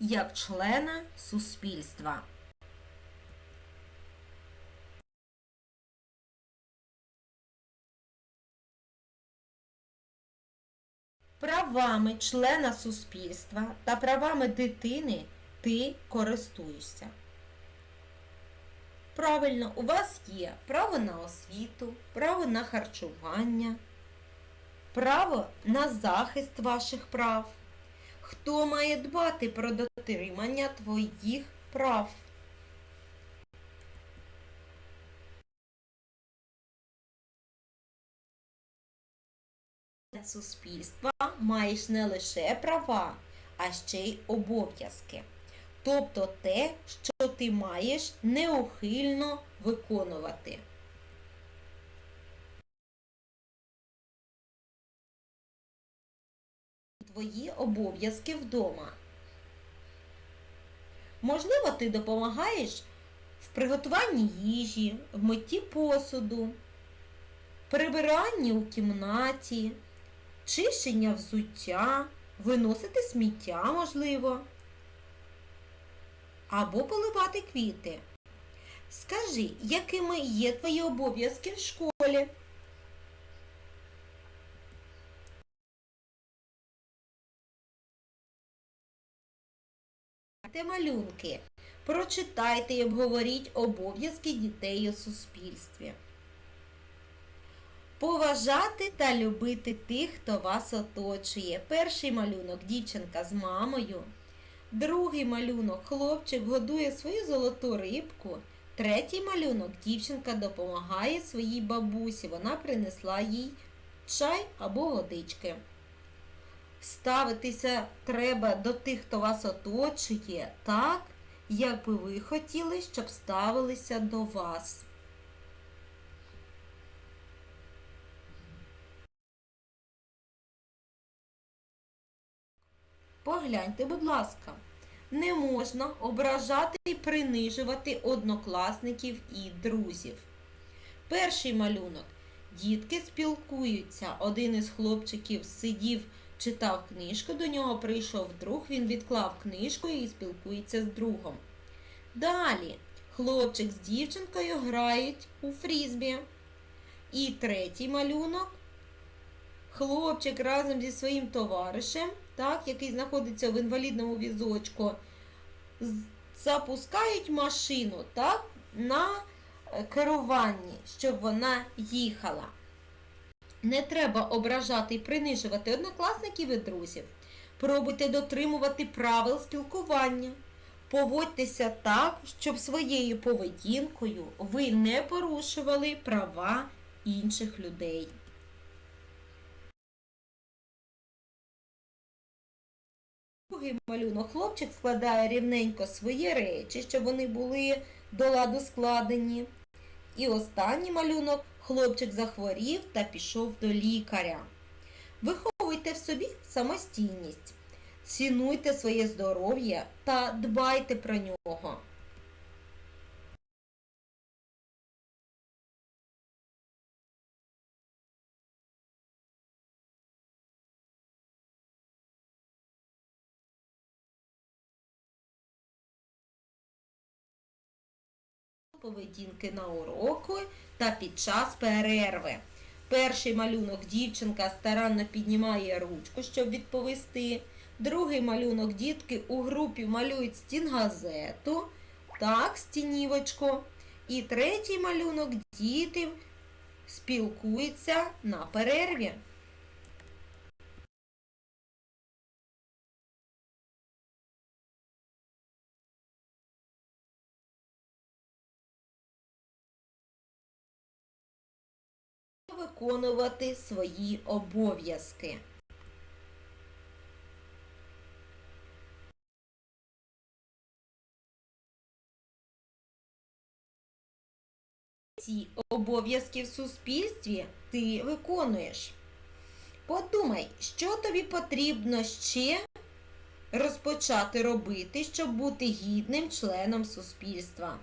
як члена суспільства. Правами члена суспільства та правами дитини ти користуєшся. Правильно, у вас є право на освіту, право на харчування, право на захист ваших прав. Хто має дбати про дотримання твоїх прав? Суспільства маєш не лише права, а ще й обов'язки. Тобто те, що ти маєш неухильно виконувати. Твої обов'язки вдома. Можливо, ти допомагаєш в приготуванні їжі, в митті посуду, прибиранні у кімнаті, чищення взуття, виносити сміття можливо або поливати квіти. Скажи, якими є твої обов'язки в школі? Те малюнки. Прочитайте і обговоріть обов'язки дітей у суспільстві. Поважати та любити тих, хто вас оточує. Перший малюнок дівчинка з мамою. Другий малюнок хлопчик годує свою золоту рибку. Третій малюнок дівчинка допомагає своїй бабусі. Вона принесла їй чай або водички. Ставитися треба до тих, хто вас оточує, так, як би ви хотіли, щоб ставилися до вас. Погляньте, будь ласка, не можна ображати і принижувати однокласників і друзів. Перший малюнок. Дітки спілкуються. Один із хлопчиків сидів, читав книжку, до нього прийшов друг, він відклав книжку і спілкується з другом. Далі хлопчик з дівчинкою грають у фрізбі. І третій малюнок. Хлопчик разом зі своїм товаришем так, який знаходиться в інвалідному візочку, запускають машину так, на е, керуванні, щоб вона їхала. Не треба ображати і принижувати однокласників і друзів. Пробуйте дотримувати правил спілкування. Поводьтеся так, щоб своєю поведінкою ви не порушували права інших людей. Другий малюнок хлопчик складає рівненько свої речі, щоб вони були до ладу складені. І останній малюнок хлопчик захворів та пішов до лікаря. Виховуйте в собі самостійність, цінуйте своє здоров'я та дбайте про нього. Поведінки на уроку та під час перерви. Перший малюнок дівчинка старанно піднімає ручку, щоб відповісти. Другий малюнок дітки у групі малюють стінгазету, так, стінівочку. І третій малюнок діти спілкуються на перерві. Виконувати свої обов'язки. Ці обов'язки в суспільстві ти виконуєш. Подумай, що тобі потрібно ще розпочати робити, щоб бути гідним членом суспільства.